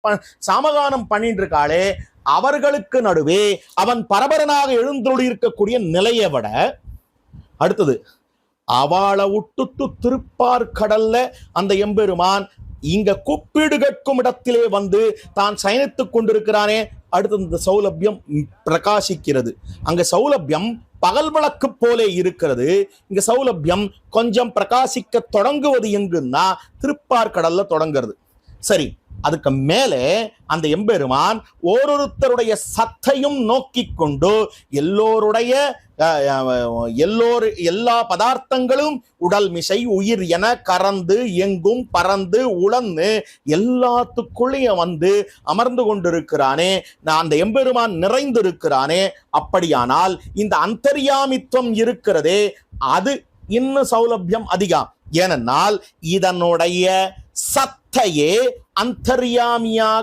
சமகானம் சாமகானம் பண்ணிட்டு இருக்காளே அவர்களுக்கு நடுவே அவன் பரபரனாக எழுந்தொழி இருக்கக்கூடிய நிலையை விட அடுத்தது அவளை விட்டுட்டு திருப்பார் கடல்ல அந்த எம்பெருமான் இங்க கூப்பிடு கேட்கும் இடத்திலே வந்து தான் சயனித்துக் கொண்டிருக்கிறானே. அடுத்து இந்த சௌலபியம் பிரகாசிக்கிறது. அங்க சௌலபியம் பகல் விளக்கு போலே இருக்கிறது. இங்க சௌலபியம் கொஞ்சம் பிரகாசிக்க தொடங்குவது எங்குன்னா திருப்பார் கடல்ல தொடங்குறது. சரி அதுக்கு மேலே அந்த எம்பெருமான் ஓரொருத்தருடைய சத்தையும் நோக்கி கொண்டு எல்லோருடைய எல்லோரு எல்லா பதார்த்தங்களும் உடல் மிசை உயிர் என கறந்து எங்கும் பறந்து உழந்து எல்லாத்துக்குள்ளேயும் வந்து அமர்ந்து கொண்டிருக்கிறானே. நான் அந்த எம்பெருமான் நிறைந்திருக்கிறானே. அப்படியானால் இந்த அந்தரியாமித்துவம் இருக்கிறதே அது இன்னும் சௌலபியம் அதிகம். ஏனென்றால் இதனுடைய సత్తయే అంతర్యామియా